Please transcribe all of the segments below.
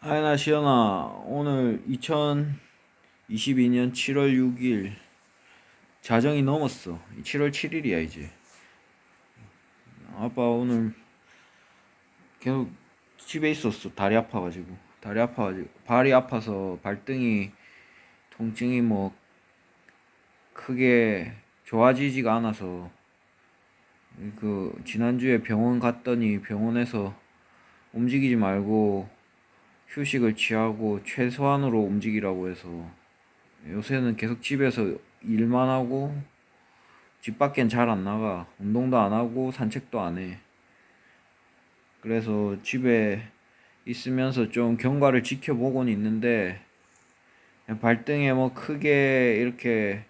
하연아 시연아 오늘 2022년 7월 6일 자정이 넘었어. 7월 7일이야 이제. 아빠 오늘 계속 집에 있었어. 다리 아파가지고. 다리 아파가지고. 발이 아파서 발등이 통증이 뭐 크게 좋아지지가 않아서 그 지난주에 병원 갔더니 병원에서 움직이지 말고 휴식을 취하고 최소한으로 움직이라고 해서 요새는 계속 집에서 일만 하고 집 밖엔 잘 안 나가 운동도 안 하고 산책도 안 해. 그래서 집에 있으면서 좀 경과를 지켜보고는 있는데 발등에 뭐 크게 이렇게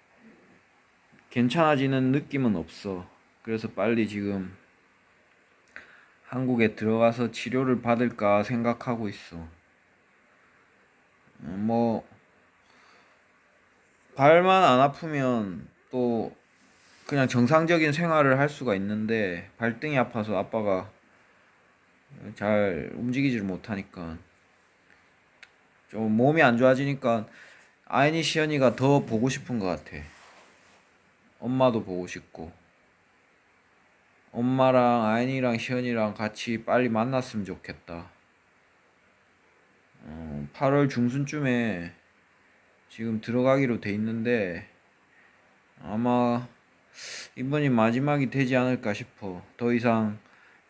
괜찮아지는 느낌은 없어. 그래서 빨리 지금 한국에 들어가서 치료를 받을까 생각하고 있어. 음, 뭐 발만 안 아프면 또 그냥 정상적인 생활을 할 수가 있는데 발등이 아파서 아빠가 잘 움직이지를 못하니까 좀 몸이 안 좋아지니까 아이니 시연이가 더 보고 싶은 것 같아. 엄마도 보고 싶고 엄마랑 아이니랑 시연이랑 같이 빨리 만났으면 좋겠다. 어, 8월 중순쯤에 지금 들어가기로 돼 있는데 아마 이번이 마지막이 되지 않을까 싶어. 더 이상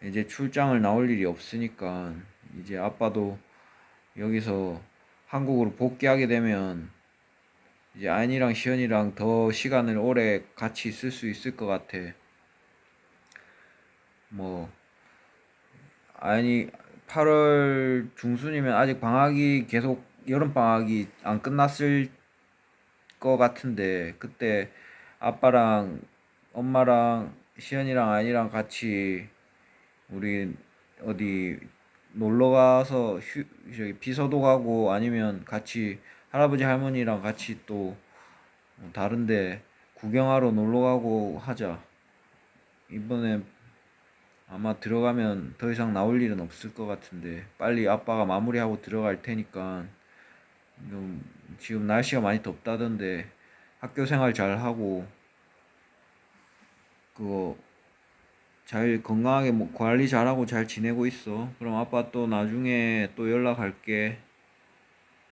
이제 출장을 나올 일이 없으니까 이제 아빠도 여기서 한국으로 복귀하게 되면 이제 아인이랑 시연이랑 더 시간을 오래 같이 있을 수 있을 것 같아. 뭐 아니 8월 중순이면 아직 방학이 계속 여름 방학이 안 끝났을 것 같은데 그때 아빠랑 엄마랑 시연이랑 아이랑 같이 우리 어디 놀러 가서 휴 저기 비서도 가고 아니면 같이 할아버지 할머니랑 같이 또 다른데 구경하러 놀러 가고 하자. 이번에 아마 들어가면 더 이상 나올 일은 없을 것 같은데 빨리 아빠가 마무리하고 들어갈 테니까 좀 지금 날씨가 많이 덥다던데 학교 생활 잘 하고 그거 잘 건강하게 뭐 관리 잘하고 잘 지내고 있어. 그럼 아빠 또 나중에 또 연락할게.